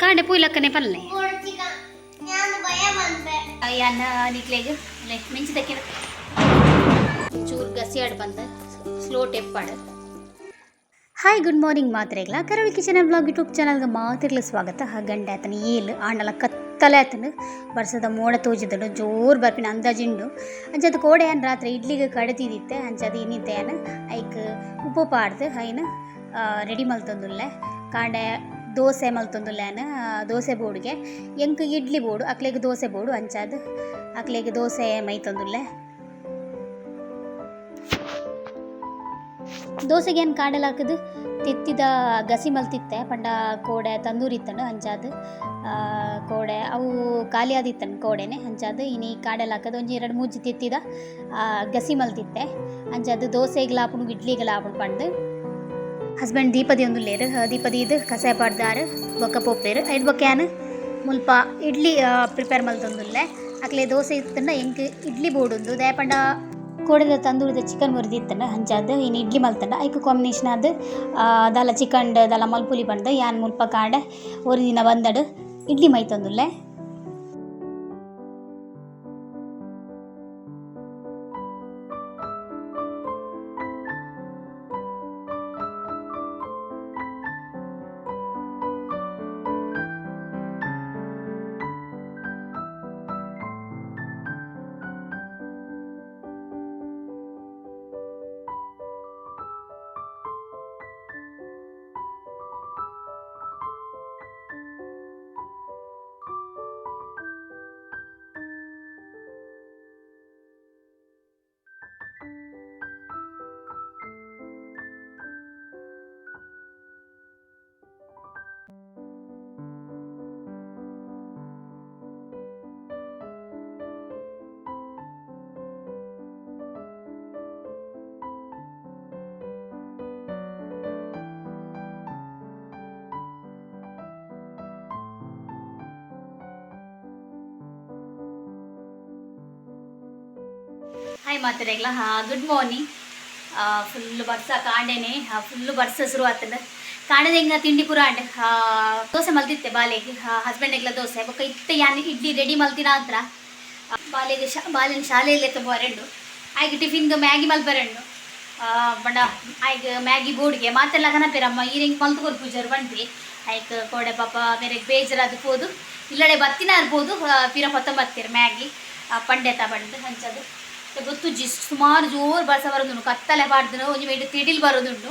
ಕಾಂಡೆ ಪೂಲಕ್ಕನೆ ಪಲ್ಲೆ? ಅಯ್ಯನ್ನ ನಿಕ್ಲೇಜ್ ಲೈ, ಮಿಂಚಿದಕ್ಕೆ ಚೂರ್ ಗಸಿಯಾಡ್ ಬಂದ. ಸ್ಲೋ ಟೆಪ್ ಪಾಡು ಹಾಯ್ ಗುಡ್ ಮಾರ್ನಿಂಗ್ ಮಾತ್ರೆಗಳ ಕರವಿ ಕಿಚನ್ ಬ್ಲಾಗ್ ಯೂಟ್ಯೂಬ್ ಚಾನಲ್ಗೆ ಮಾತ್ರೆಗಳ ಸ್ವಾಗತ. ಗಂಡ ಆತನ ಏಲು, ಆಂಡಲ ಕತ್ತಲೆ ಆತನು. ಬರ್ಸದ ಮೋಡ ತೋಜಿದಳು, ಜೋರು ಬರ್ಪಿನ ಅಂದಾಜಿಂಡು. ಅಂಚದ ಕೋಡೆ ಏನು ರಾತ್ರಿ ಇಡ್ಲಿಗೆ ಕಡತಿದ್ದಿತ್ತೆ ಅಂಚದ ಏನಿದ್ದೆ ಏನು? ಐಕ್ ಉಪ್ಪು ಪಾಡ್ದು ಐನು ರೆಡಿ ಮಲ್ತಂದುಲ್ಲೆ. ಕಾಂಡೆ ದೋಸೆ ಮಲ್ತೊಂದುಲ್ಲೆನ ದೋಸೆ ಬೋರ್ಡ್ಗೆ. ಎಂಕ್ ಇಡ್ಲಿ ಬೋಡು ಅಕ್ಲೆಗ್ ದೋಸೆ ಬೋಡು ಅಂಚಾದ್. ಅಕ್ಲೆಗ್ ದೋಸೆ ಮೈತೊಂದುಲ್ಲೆ ದೋಸೆಗೆ ಏನು ಕಾಡಲ್ ಹಾಕದು? ತಿತ್ತಿದ ಗಸಿ ಮಲ್ತಿತ್ತೆ ಪಂಡ ಕೋಡೆ ತಂದೂರಿ ಹಂಚಾದು ಆ, ಕೋಡೆ ಅವು ಖಾಲಿ ಆದಿತ್ತಂಡು ಕೋಡೆನೆ ಅಂಜಾದ್ ಇನಿ ಕಾಡಲ್ ಹಾಕೋದು ಒಂಜಿ ಎರಡು ಮೂಜಿ ತಿತ್ತಿದ ಗಸಿ ಮಲ್ತಿತ್ತೆ ಅಂಚಾದ್ ದೋಸೆಗೆ ಲಾಪುಣು ಇಡ್ಲಿಗೆ ಲಾಪುಣು ಹಸ್ಬೆಂಡ್ ದೀಪದಿ ಒಂದು ಲೇರು ದೀಪದಿ ಇದು ಕಸಾಯ ಪಡ್ದಾರು ಬೊಕ್ಕ ಪೊಪ್ಪೇರು ಐದು ಬೊಕ್ಯಾನು ಮುಲ್ಪ ಇಡ್ಲಿ ಪ್ರಿಪೇರ್ ಮಲ್ತೊಂದುಲ್ಲೆ ಅಕ್ಲೆ ದೋಸೆ ಇತ್ತಂಡ ಎಂಕ್ ಇಡ್ಲಿ ಬೋಡುಂದು ದಯಪಂಡ ಕೋಡೆದ ತಂದೂರಿದ ಚಿಕನ್ ಮುರಿದಿತ್ತಂಡ ಹಂಚಾದ ಇನ್ನು ಇಡ್ಲಿ ಮಲ್ತಂಡ ಐಕ್ ಕಾಂಬಿನೇಷನ್ ಅದು ದಲ ಚಿಕನ್ ದಲ ಮಲ್ಪುಲಿ ಬಂದು ಯಾನ್ ಮುಲ್ಪ ಕಾಂಡೆ ஒரு ದಿನ ಬಂದಡು ಇಡ್ಲಿ ಮೈತೊಂದುಲ್ಲೆ ಹಾಯ್ ಮಾತಾಡಲ್ಲ ಗುಡ್ ಮಾರ್ನಿಂಗ್ ಫುಲ್ ಬರ್ಸ ಕಾಂಡೆನೆ. ಫುಲ್ ಬರ್ಸ ಶುರು ಆಗ್ತದೆ ಕಾಂಡದ ಹಿಂಗ ತಿಂಡಿ ಪೂರ ಅಂಡೆ ದೋಸೆ ಮಲ್ತಿತ್ತೆ ಬಾಲೆಗೆ. ಎಗ್ಲ ದೋಸೆ. ಬೊಕ್ಕ ಇತ್ತೆ ಯಾನ್ ಇಡ್ಲಿ ರೆಡಿ ಮಲ್ತಿನ ಅಂತ ಬಾಲೆಗೆ ಶಾ, ಬಾಲಿನ ಶಾಲೆಯಲ್ಲಿ ತುಂಬ ಎರಡು ಆಯ್ಕೆ ಟಿಫಿನ್ಗೆ ಮ್ಯಾಗಿ ಮಲ್ಬರಂಡು. ಬಣ್ಣ ಆಯ್ಕೆ ಮ್ಯಾಗಿ ಬೋರ್ಡ್ಗೆ ಮಾತೆಲ್ಲ ಕನಪೇರಮ್ಮ ಈ ರಿಂಗ್ ಮಲ್ತುಕೊರ್ ಪೂಜಾರು ಬಂದ್ವಿ. ಆಯ್ಕೆ ಕೊಡೆ ಪಾಪ ಬೇರೆ ಬೇಜಾರಾದ ಹೋದು ಇಲ್ಲಡೆ ಬತ್ತಿನ ಇರ್ಬೋದು ಪೀರ ಪಿರ ಹೊತ್ತ ಬತ್ತೀರ ಮ್ಯಾಗಿ ಪಂಡೆ ತಗೊಂಡು ಹಂಚದು. ಗೊತ್ತು ಜಿ ಸುಮಾರು ಜೋರು ಬರ್ಸ ಬರೋದುಂಡು ಕತ್ತಲೆ ಬಾರ್ದು ಒಂಜಿ ಮೇಡು ತಿಡಿಲ್ ಬರೋದುಂಡು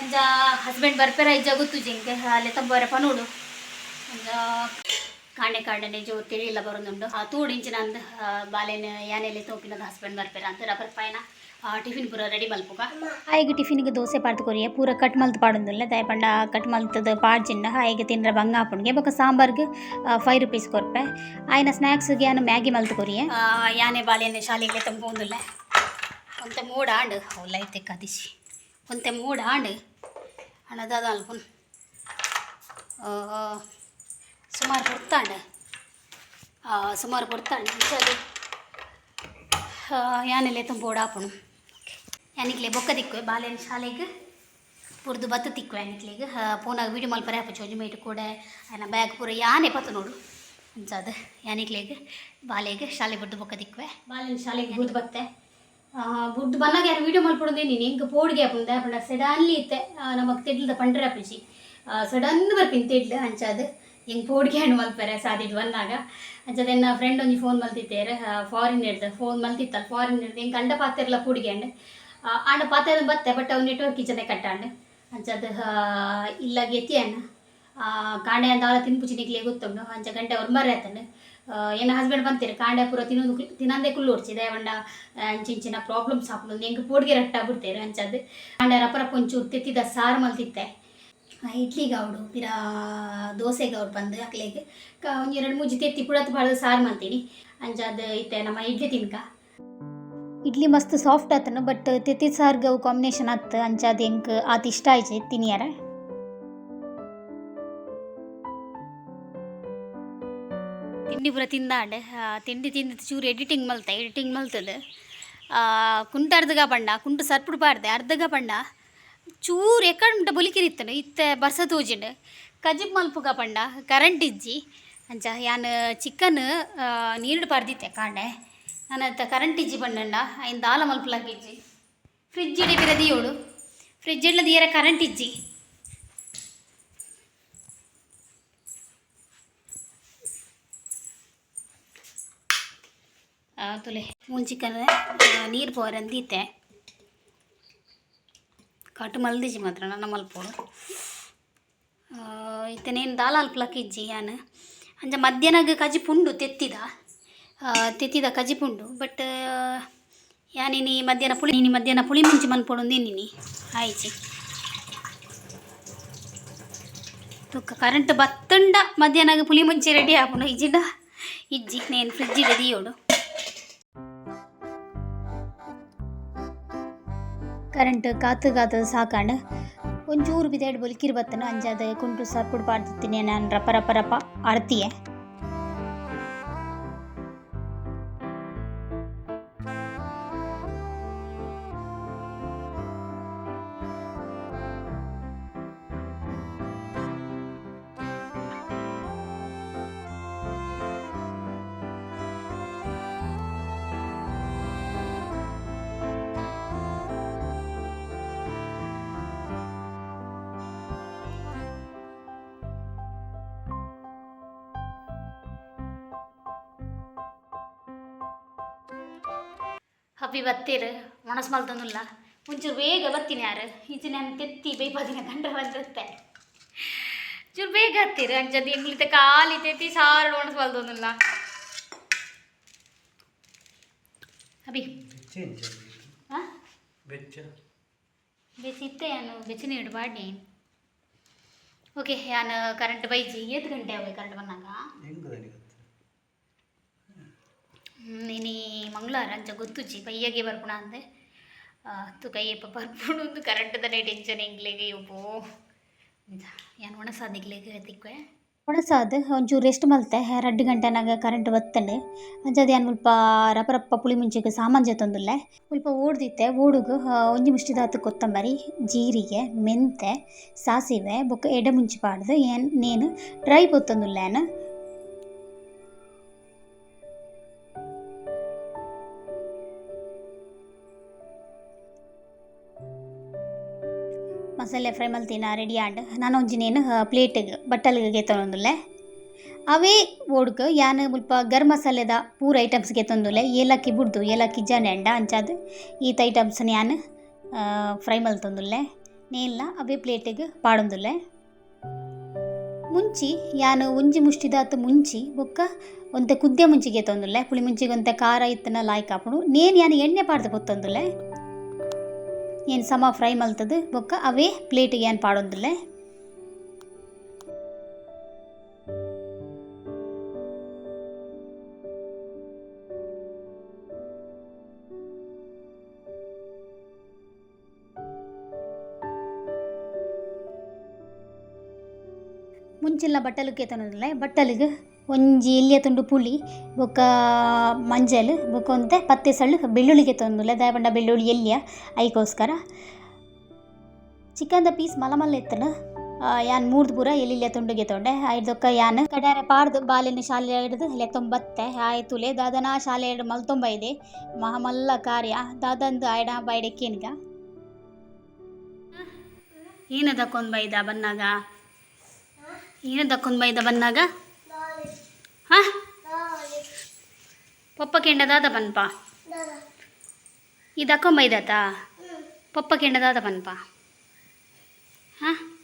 ಅಂಜ ಹಸ್ಬೆಂಡ್ ಬರ್ಪೇರ ಇಜ್ಜ ಗೊತ್ತು ಜಿಂಗೆ ಅಲ್ಲೇ ತಂಬರ ಪನೋಡು ಅಂಜ ಕಾಂಡೆ ಕಾಂಡನೆ ಜೋ ತಿಳಿಲ್ಲ ಬರೋದುಂಡು ಆ ತೂಡಿಂಚಿನ ಅಂದ ಬಾಲೆನ ಯಾನೆಲೆ ತೋಪಿನದ ಹಸ್ಬೆಂಡ್ ಬರ್ಪೇರ ಅಂತ ರಬ್ಬರ್ ಪಾಯನ ಟಿಫಿನ್ ಪೂರ ರೆಡಿ ಮಲ್ಪುಗ ಆಯ್ಗೆ ಟಿಫಿನ್ಗೆ ದೋಸೆ ಪಾಡ್ದು ಕೊರಿಯ ಪೂರ ಕಟ್ ಮಲ್ತ್ ಪಾಡೊಂದುಲ್ಲ. ದಯಪಂಡ ಕಟ್ ಮಲ್ತದ ಪಾಡ್ಜಿಂಡ ಆಯ್ಗೆ ತಿನ್ರ ಬಂಗ ಹಾಪುಣ್ಗೆ ಬೊಕ ಸಾಂಬಾರ್ಗೆ ಫೈವ್ ರುಪೀಸ್ ಕೊರ್ಪೆ. ಆಯ್ನ ಸ್ನ್ಯಾಕ್ಸ್ಗೆ ಯಾನು ಮ್ಯಾಗಿ ಮಲ್ತ್ ಕೊರಿಯ ಯಾನೆ ಬಾಲೆನೆ ಶಾಲೆಗೆ ತಂಪೊಂದುಲ್ಲ ಒಂತೆ ಮೂಡ ಆಂಡ್ ಅವಲ್ಲ ಐತೆ ಕದಿಸಿ. ಒಂತೆ ಮೂಡ ಆಂಡ್ ಹಣದ ಅಲ್ಪುನ್ ಸುಮಾರು ಕೊಡ್ತಾಂಡ ಸುಮಾರು ಕೊಡ್ತಾಂಡ ಅದು ಯಾನೆಲೆ ತುಂಬೋಡ ಆಪುಣು. ಯಾನಿಕ್ಲೆ ಬೊಕ್ಕ ತಿಕ್ಕುವೆ ಬಾಲೆನ್ ಶಾಲೆಗೆ ಪುರ್ದು ಬತ್ತು ತಿಕ್ಕುವೆ ಯಾನಿಕ್ಲೆಗೆ ಫೋನಾಗ ವೀಡಿಯೋ ಮಲ್ಪರೆ ಹಾಪು ಚೋಜು ಮೇಟು ಕೂಡ ಆಯ್ನ ಬ್ಯಾಗ್ ಪೂರ ಯಾನೆ ಪತ್ತು ನೋಡು ಅಂಚಾದ ಯಾನಿಕ್ಲೆಗೆ ಬಾಲೆಗೆ ಶಾಲೆ ಬುಡ್ದು ಬೊಕ್ಕ ತಿಕ್ಕುವೆ ಬಾಲೆನ್ ಶಾಲೆಗೆ ಬುದ್ದು ಬತ್ತೆ ಬುಡ್ದು ಬಂದಾಗ ಯಾರು ವೀಡಿಯೋ ಮಲ್ಪಡೋದೇ ನೀನು ಹಿಂಗೆ ಪೋಡ್ಗೆ ಹಾಪುಂದೆ ಪಂಡ ಸಡನ್ಲಿ ಇತ್ತೆ ನಮಗೆ ತೆಡ್ಲದ ಪಂಡ್ರೆ ಹಾಪಿಸಿ ಸಡನ್ ಬರ್ಪಿನ ತೆಡ್ಲು ಅಂಚಾದ ಹಿಂಗೆ ಪೋಡ್ಗೆ ಹಣ್ಣು ಮಲ್ಪರೆ ಸಾದಿಟ್ಟು ಬಂದಾಗ ಅಂಚದ ನನ್ನ ಫ್ರೆಂಡ್ ಒಂಜಿ ಫೋನ್ ಮಲ್ತಿದ್ದೇರೆ ಫಾರಿನ್ ಹಿಡ್ದು ಫೋನ್ ಮಲ್ತಿತ್ತಲ್ಲ ಫಾರಿನ್ ಹಿಡ್ದು ಹೆಂಗೆ ಕಂಡ ಪಾತ್ರೆಲ್ಲ ಪುಡಿಗೆ ಅಂಡ್ ಆಂಡ ಪಾತೆದ ಬತ್ತೆ ಬಟ್ ಅವು ನೆಟ್ವರ್ಕ್ ಕಿಚನೆ ಕಟ್ಟಾಂಡ್ ಅಂಚದ ಇಲ್ಲ ಗೆತಿಯನ್ನ ಕಾಂಡೆ ಅಂತ ಅವಳ ತಿನ್ಪುಚಿ ನಿಕ್ಲೆ ಗೊತ್ತುಂಡು ಅಂಚ ಗಂಟೆ ಅವ್ರು ಮರ್ರೆ ಆತಂಡು. ಏನ ಹಸ್ಬೆಂಡ್ ಬಂತೀರಿ ಕಾಂಡೆ ಪೂರ ತಿನ್ನೋದು ತಿನ್ನಂದೇ ಕುಲ್ಲು ಹೊಡ್ಸಿದೆ ಅವಂಡ ಅಂಚಿಂಚಿನ ಪ್ರಾಬ್ಲಮ್ಸ್ ಹಾಕೊಂಡು ಹೆಂಗೆ ಪೋಡ್ಗೆ ರಟ್ಟ ಬಿಡ್ತೇವೆ ಅಂಚದು ಕಾಂಡೆ ರಪ್ಪರ ರಪ್ಪ ಒಂಚೂರು ತೆತ್ತಿದ ಸಾರು ಮಲ್ತಿತ್ತೆ ಆ, ಇಡ್ಲಿಗೆ ಅವಡು ಪಿರ ದೋಸೆ ಅವ್ರು ಬಂದು ಅಕ್ಲೆಗೆ. ಕ ಒಂಜಿ ಎರಡು ಮೂಜಿ ತೆತ್ತಿ ಪುಡತ್ ಬಾಳ್ದು ಸಾರು ಮಾಡ್ತೀನಿ ಅಂಜಾದ ಇತ್ತೆ ನಮ್ಮ ಇಡ್ಲಿ ತಿನ್ಕ. ಇಡ್ಲಿ ಮಸ್ತ್ ಸಾಫ್ಟ್ ಆತನು ಬಟ್ ತಿತಿ ಸಾರ್ಗೆ ಅವು ಕಾಂಬಿನೇಷನ್ ಆತ್, ಅಂಚಾದ ಎಂಕ್ ಆತ ಇಷ್ಟ ಆಯ್ತು ತಿನ್ಯಾರ ತಿಂಡಿ ಪೂರ ತಿಂದಾಂಡ. ತಿಂಡಿ ತಿಂದ ಚೂರು ಎಡಿಟಿಂಗ್ ಮಲ್ತ ಎಡಿಟಿಂಗ್ ಮಲ್ತಲು ಕುಂಟ ಅರ್ಧಗ ಪಂಡ ಕುಂಟು ಸರ್ಪುಡು ಪಾಡ್ದೆ, ಅರ್ಧಗ ಪಂಡ ಚೂರು ಎಕ್ಕಡ ಉಂಟ ಬೊಲಿಕಿರಿತ್ತನು ಇತ್ತೆ ಬರ್ಸ ತೋಜಿಂಡು ಕಜಿಬ್ ಮಲ್ಪುಗ ಪಂಡ ಕರೆಂಟ್ ಇಜ್ಜಿ. ಅಂಚ, ಯಾನ್ ಚಿಕನ್ ನೀರು ಪಾರ್ದಿತ್ತೆ ಕಾಂಡೆ. ನನ್ನ ಕರೆಂಟ್ ಇಜ್ಜಿ ಪಂಡಂಡ ಐನ್ ದಾಲ ಮಲ್ಪುಲಾಕ ಇಜ್ಜಿ ಫ್ರಿಜ್ ಇಡಿ ಬಿರ ದಿಯೋಡು ಫ್ರಿಜ್ ಇಡ್ಲ ದಿಯರ ಕರೆಂಟ್ ಇಜ್ಜಿ ಆ, ತುಲೆ ಮುಂಚಿಕನ್ ನೀರು ಪೋರಂದಿತ್ತೆ ಕಟ್ಟು ಮಲ್ದಿಜಿ ಮಾತ್ರ ನನ್ನ ಮಲ್ಪೋಡು ಇತ್ತನೇನು ದಾಲ ಅಲ್ಪ್ಲಕ್ ಇಜ್ಜಿ ಯಾನು? ಅಂಜ ಮಧ್ಯಾಹ್ನಗ ಕಜಿ ಪುಂಡು ತೆತ್ತಿದ. ತೆತ್ತಿದ ಕಜಿ ಪುಂಡು. ಬಟ್ ಯಾನಿನಿ ಮಧ್ಯಾಹ್ನ ಪುಳಿ, ನೀನು ಮಧ್ಯಾಹ್ನ ಪುಳಿ ಮುಂಚಿ ಮನ್ಪೊಡುಂದು ನೀನಿ ಆಯ್ಚಿ ತುಕ್ಕ ಕರೆಂಟ್ ಬತ್ತಂಡ ಮಧ್ಯಾಹ್ನ ಪುಳಿ ಮುಂಚೆ ರೆಡಿ ಆಪುಂಡು ಇಜ್ಜಿಡ ಇಜ್ಜಿ, ನೇನು ಫ್ರಿಜ್ ರೆಡಿ ಓಡು. ಕರೆಂಟ್ ಕಾತು ಕಾತು ಸಾಕಾಂಡು, ಒಂಚೂರು ಬಿದ್ದಾಡಿ ಬೊಲ್ಕಿರ್ ಬತ್ತನ ಅಂಜಾದ ಕುಂಟು ಸರ್ಪುಡ್ ಪಾಡ್ತಿರ್ತೀನಿ ನಾನು ರಪ ರಪ ರಪ ಆಡ್ತೀಯೆ. ಹಬ್ಬಿ ಬತ್ತೀರ ಮನಸ್ಸು ಮಲ್ತಂದಿಲ್ಲ ಒಂಚೂರು ಬೇಗ ಬರ್ತೀನಿ ಯಾರು? ಈಚೆ ನಾನು ತೆತ್ತಿ ಬೇಯ್ಪದಿನ ಗಂಡ ಬಂದಿರುತ್ತೆ. ಚೂರು ಬೇಗ ಹತ್ತೀರ ಅಂಚದ್ದು ಎಂಗ್ಲಿತ ಕಾಲಿ ತೆತ್ತಿ ಸಾರು ಮಲ್ತಂದಿಲ್ಲ ಅಭಿ. ಚೇಂಜ್ ಹಾಂ ಬೆಚ್ಚ. ಬೆಸಿತ್ತೆ ಯಾನು? ಬೆಚ್ಚಿನ ನೀಡು ಬಾಡಿ ಓಕೆ ನಾನು ಕರೆಂಟ್ ಬೈಜಿ ಏತ್ ಗಂಟೆ ಅವ ಕರೆಂಟ್ ಬಂದಾಗ? ಮಂಗಳವಾರ ಅಂಚ ಗೊತ್ತುಜಿ ಪಯ್ಯಗೆ ಬರ್ಪುಣ ಅಂದೆ. ತು ಕೈಯಪ್ಪ ಬರ್ಪುಣ ಒಂದು ಕರೆಂಟ್ದನೇ ಟೆನ್ಷನ್ ಎಂಗ್ಲಿಗೆ ಒಬ್ಬೋ ಏನು ಒಣಸಾದಿಗ್ಲಿಗೆ ಹೇಳ್ತಿಕ್ವೆ? ಒಣಸಾದ ಒಂಚೂರು ರೆಸ್ಟ್ ಮಲ್ತೆ, ಎರಡು ಗಂಟೆನಾಗ ಕರೆಂಟ್ ಬತ್ತಂಡೆ ಅಂಚದು ಏನು ರಪ ರಪ್ಪ ಪುಳಿ ಮುಂಚೆಗೆ ಸಾಮಾನು ಜೊತೊಂದುಲ್ಲೆ ಸ್ವಲ್ಪ ಓಡ್ದಿತ್ತೆ, ಓಡುಗು ಒಂಜಿ ಮುಷ್ಟಿದಾತು ಕೊತ್ತಂಬರಿ, ಜೀರಿಗೆ ಮೆಂತೆ ಸಾಸಿವೆ, ಬೊಕ್ಕ ಎಡೆ ಮುಂಚಿ ಪಾಡ್ದು, ಏನು, ನೀನು ಡ್ರೈ ಬೊತ್ತೊಂದುಲ್ಲೇನು? ಮಸಾಲೆ ಫ್ರೈ ಮಲ್ತಿನ ರೆಡಿ ಆಂಡ್ ನಾನು ಒಂಜಿನೇನು ಪ್ಲೇಟಿಗೆ ಬಟ್ಟಲಿಗೆ ತಂದುಲೆ ಅವೇ ಓಡ್ಕ ಯಾನ ಮುಲ್ಪ ಗರ್ ಮಸಾಲೆದ ಪೂರ ಐಟಮ್ಸ್ಗೆ ತಂದುಲೆ ಏಲಕ್ಕಿ ಬುಡ್ದು, ಏಲಕ್ಕಿ ಜನೆ ಎಂಡ ಅಂಚಾದ್ ಈತ ಐಟಮ್ಸ್ ಯಾನ್ ಫ್ರೈ ಮಲ್ತೊಂದುಲ್ಲೆ ನೇಲ್ಲ ಅವೇ ಪ್ಲೇಟಿಗೆ ಪಾಡೊಂದುಲ್ಲೆ. ಮುಂಚಿ ಯಾನು ಒಂಜಿ ಮುಷ್ಟಿದಾತು ಮುಂಚಿ ಬೊಕ್ಕ ಒಂತೆ ಕುದ್ದೆ ಮುಂಚಿಗೆ ತಂದುಲೆ ಪುಳಿ ಮುಂಚಿಗೆ ಒಂತೆ ಖಾರ ಇತ್ತನ ಲಾಯ್ಕ್ ಹಾಕೊಂಡು ನೇನು ಯಾನು ಎಣ್ಣೆ ಪಾಡ್ದು ಬೊತ್ತೊಂದುಲ್ಲೆ ಏನು ಸಮ ಫ್ರೈ ಮಲ್ತದು? ಬೊಕ್ಕ ಅವೇ ಪ್ಲೇಟಿಗೆ ಏನು ಪಾಡೊಂದುಲ್ಲೆ ಮುಂಚಿಲ್ಲ ಬಟ್ಟಲಿಗೆ ತೊಂದಿಲ್ಲ ಬಟ್ಟಲಿಗೆ? ಒಂಜಿ ಎಲ್ಯ ತುಂಡು ಪುಳಿ, ಬೊಕ್ಕ ಮಂಜಲ್ ಬೊಕ ಒಂತೆ ಪತ್ತೆ ಸಳ್ಳು, ಬೆಳ್ಳುಳ್ಳಿಗೆ ತೊಂದುಲ್ಲ ದಯಪಂಡ ಬೆಳ್ಳುಳ್ಳಿ ಎಲ್ಲಿಯ ಐಕೋಸ್ಕರ ಚಿಕನ್ದ ಪೀಸ್ ಮಲಮಲ್ಲ ಎತ್ತನ ಯಾನ್ ಮೂರ್ದು ಪೂರ ಎಲ್ಲಿಯ ತುಂಡುಗೆ ತೊಂಡೆ. ಐದೊಕ್ಕ ಯಾನ್ ಕಡಾರೆ ಪಾಡ್ದು ಬಾಲಿನ ಶಾಲೆ ಹಿಡಿದು ಲೆತ್ತೊಂಬತ್ತೆ ಆಯ್ತುಲೆ ದಾದನ ಶಾಲೆ ಹಿಡಿದು ಮಲ್ತೊಂಬ ಇದೆ. ಮಹಮಲ್ಲ ಕಾರ್ಯ, ದಾದಂದು ಆಯ್ಡ ಬೈಡೆಕ್ಕೇನ್ಗ ಏನು ದಕ್ಕೊಂದು ಬೈದ ಬನ್ನಾಗ ಏನು ದಕ್ಕೊಂದು ಬೈದ ಬನ್ನಾಗ ಹಾಂ? ಪಪ್ಪ ಕೆಂಡದಾದ ಬನ್ಪ. ದಾದ ಇದು ಪಪ್ಪ ಕೆಂಡದಾದ ಬನ್ಪ. ಹಾಂ?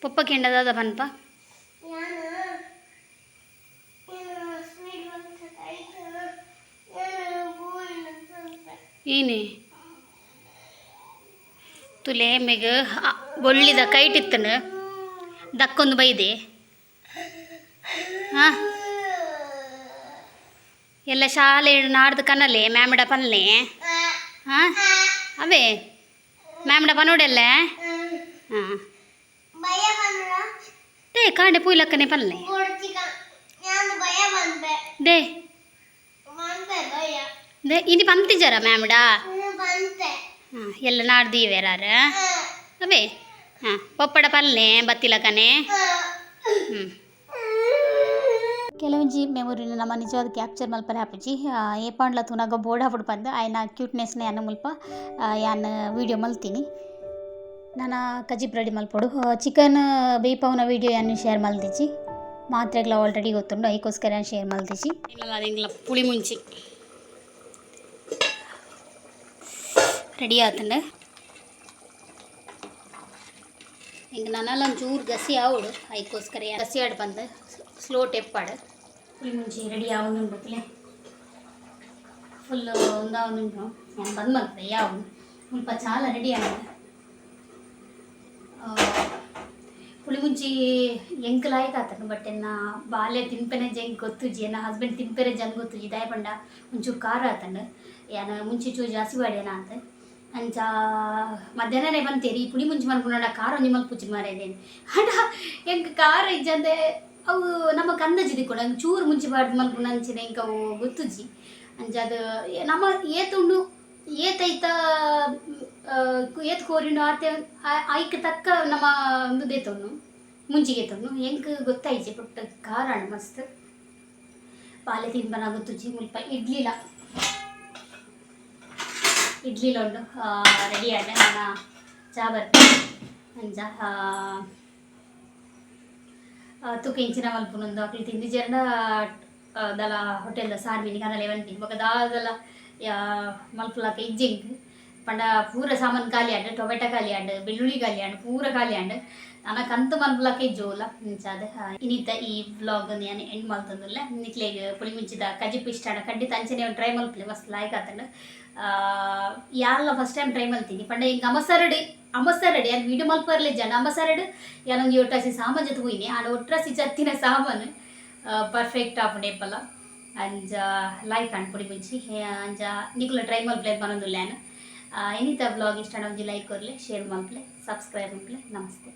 ಪಪ್ಪ ಕೆಂಡದಾದ ಬನ್ಪ. ಅಂತ ಏನೇ? ತುಲೆ ಮೇಗ ಬೊಳ್ಳಿದ ಕೈಟಿತ್ತನ ದಕ್ಕೊಂದು ಬೈದೆ. ಹಾಂ ಎಲ್ಲ ಶಾಲೆ ನಾಡ್ದು ಕನ್ನಲೆ ಮ್ಯಾಮಿಡ ಪನ್ಲೆ ಹಾಂ ಅವೇ ಮ್ಯಾಮಿಡ ಪನೋಡೆಲ್ಲ ಹಾಂ ಭಯ ಬಂದ್ರ ದೇ ಕಾಂಡೆ ಪೂಯ್ಲಕ್ಕನೆ ಪನ್ಲೆ ಕೊಡ್ತಿಕ ನಾನು ಭಯ ಬಂದೆ ದೇ ಬಂದೆ ಭಯ ದೇ ಇನಿ ಪಂತಿಜರ ಮ್ಯಾಮಿಡ ನಾನು ಬಂತೆ ಹಾಂ ಎಲ್ಲ ನಾಡ್ದು ಇವೇರಾರ ಆ, ಅವೇ ಹಾಂ ಪಪ್ಪಡ ಪಲ್ಲೆ ಬತ್ತಿಲ ಕನೆ ಕೆಲವೊಂಜಿ ಮೆಮೊರಿನ ನಮ್ಮ ನಿಜವಾದ ಕ್ಯಾಪ್ಚರ್ ಮಲ್ಪರೆ ಹಾಪುಜಿ ಏ ಪಾಂಡ್ಲ ತೂನಾಗ ಬೋರ್ಡ್ ಪಂದ್ ಬಂದು ಆಯ್ನ ಕ್ಯೂಟ್ನೆಸ್ನ ಯಾನ ಮುಲ್ಪ ಯಾನ್ ವಿಡಿಯೋ ಮಲ್ತಿನಿ. ನಾನು ಕಜಿಪ್ ರೆಡಿ ಮಲ್ಪೊಡು. ಚಿಕನ್ ಬೇಯ್ಪವನ ವಿಡಿಯೋ ಯಾನು ಶೇರ್ ಮಲ್ದಿಚ್ಚಿ ಮಾತ್ರೆಗಳ ಆಲ್ರೆಡಿ ಗೊತ್ತುಂಡು ಅದಕ್ಕೋಸ್ಕರ ನಾನು ಶೇರ್ ಮಲ್ದಿಚ್ಚಿ ಇಲ್ಲ ಪುಳಿ ಮುಂಚಿ. ರೆಡಿ ಆತಂಡ. ಹಿಂಗೆ ನನ್ನಲ್ಲ ಒಂಚೂರು ಗಸಿ ಆವಡು ಅದಕ್ಕೋಸ್ಕರ ಗಸಿ ಆಡ್ ಬಂದು ಸ್ಲೋ ಟೆಪ್ಪಾಡು ಪುಳಿ ಮುಂಚಿ ರೆಡಿ ಆವನುಂಡು ಪ್ಲೇ ಫುಲ್ ಒಂದಾವನು ನಾನು ಬಂದ್ ಮಾಡ್ತದೆ ಯಾವ ಸ್ವಲ್ಪ ಚಾಲ ರೆಡಿ ಆಗ ಪುಳಿ ಮುಂಚಿ ಎಂಕ್ ಲಾಯ್ಕ್ ಆತನು ಬಟ್ ಎನ್ನ ಬಾಲ್ಯ ತಿನ್ಪೆನೆ ಜಂಗ್ ಗೊತ್ತುಜಿ ಎನ್ನ ಹಸ್ಬೆಂಡ್ ತಿನ್ಪೆರೆ ಜಂಗ್ ಗೊತ್ತುಜಿ ದಯ ಪಂಡ ಒಂಚೂರು ಖಾರ ಆತಂಡು ಯಾನ ಮುಂಚೆ ಚೂ ಜಾಸ್ತಿ ಬಾಡ್ಯಾನ ಅಂತ. ಅಂಚ ಮಧ್ಯಾಹ್ನನೇ ಬಂತೇರಿ ಪುಳಿ ಮುಂಚೆ ಮಲ್ಕೊಂಡ ಖಾರ ಒಂಜಿ ಮಲ್ಪುಚ್ಚಿ ಮಾರೇದೇನೆ ಹಂಡ ಎಂಕ್ ಖಾರ ಇಜ್ಜಂದೆ. ಅವು ನಮ್ಮ ಕನ್ನಜಿದಿ ಕೂಡ, ಹಂಗೆ ಚೂರು ಮುಂಚೆ ಬಾರ್ದು ಮಲ್ಕೊಂಡು ಎಂಕ ಅವು ಗೊತ್ತುಜಿ. ಅಂಚ ಅದು ನಮ್ಮ ಏತುಂಡು ಏತೈತ ಏತ್ ಕೋರಿಂಡು ಆತೆ ಐಕ್ ತಕ್ಕ ನಮ್ಮ ಒಂದು ದೇತೊಂಡು ಮುಂಚಿಗೆ ತೊಣ್ಣು ಎಂಕ್ ಗೊತ್ತಾಯ್ಚಿ ಪುಟ್ಟ ಕಾರಣ ಮಸ್ತ್. ಪಾಲೆ ತಿನ್ಬನ ಗೊತ್ತುಜಿ, ಮುಲ್ಪ ಇಡ್ಲಿಲ. ಇಡ್ಲಿಲ ಉಂಡು ರೆಡಿ ಆದ ನನ್ನ ಚಾ ಬರ್ತೀನಿ ಅಂಚ ತುಕ ಇಂಚಿನ ಮಲ್ಪುನೊಂದು ಅಕ್ಲಿ ತಿಂದಿ ಜರ್ನ ದಲ ಹೋಟೆಲ್ದ ದ ಕನಲೆ ಬಂಟಿ ಬೊಕ ದಾದಲ ಮಲ್ಪುಲಕ ಇಜ್ಜಿಂಗ್ ಪಂಡ ಪೂರ ಸಾಮಾನು ಖಾಲಿ ಆಂಡ್ ಟೊಮೆಟೊ ಖಾಲಿ ಆಂಡ್ ಬೆಳ್ಳುಳ್ಳಿ ಖಾಲಿ ಆಂಡ್ ಪೂರ ಖಾಲಿ ಆಂಡ್ ನನ್ನ ಕಂತು ಮಲ್ಪುಲಕ ಇಜ್ಜೋಲ ಇಂಚಾದ ಇನ್ನಿತ ಈ ವ್ಲಾಗ್ ನಾನು ಎಂಡ್ ಮಲ್ತಂದಿಲ್ಲ ನಿಕ್ಲೆಗ್ ಪುಳಿ ಮುಂಚಿದ ಕಜಿಪ್ ಇಷ್ಟ ಖಂಡಿತ ಅಂಚನೆ ಟ್ರೈ ಮಲ್ಪಲೆ ಮಸ್ತ್ ಲಾಯ್ಕ್ ಆತಂಡ ಯಾರಲ್ಲ ಫಸ್ಟ್ ಟೈಮ್ ಟ್ರೈ ಮಲ್ತೀನಿ ಪಂಡ ಹಿಂಗೆ ಅಮಸರಡಿ ಅಮಸರಡಿ ಅದು ವಿಡಿಯೋ ಮಲ್ಪರ್ಲೆ ಜನ ಅಮಸರಡು ಯಾನೊಂದು ಒಟ್ರಾಸಿ ಸಾಮಾನು ಜೊತೆ ಹೋಯ್ನಿ ಆಡ ಒಟ್ರಾಸಿ ಜತ್ತಿನ ಸಾಮಾನು ಪರ್ಫೆಕ್ಟ್ ಆಪುಂಡೆಪ್ಪಲ್ಲ ಅಂಜ ಲೈಕ್ ಅನ್ಪುಡಿ ಮುಂಚಿ ಅಂಜ ನಿಕುಲ ಟ್ರೈ ಮಲ್ಪ್ಲೆ ಬರೋದು ಲ್ಯಾನ್ ಎನಿತ ಬ್ಲಾಗ್ ಇಷ್ಟ ಒಂಜಿ ಲೈಕ್ ಕೊರ್ಲೆ ಶೇರ್ ಮಲ್ಪ್ಲೆ ಸಬ್ಸ್ಕ್ರೈಬ್ ಮಲ್ಪ್ಲೆ ನಮಸ್ತೆ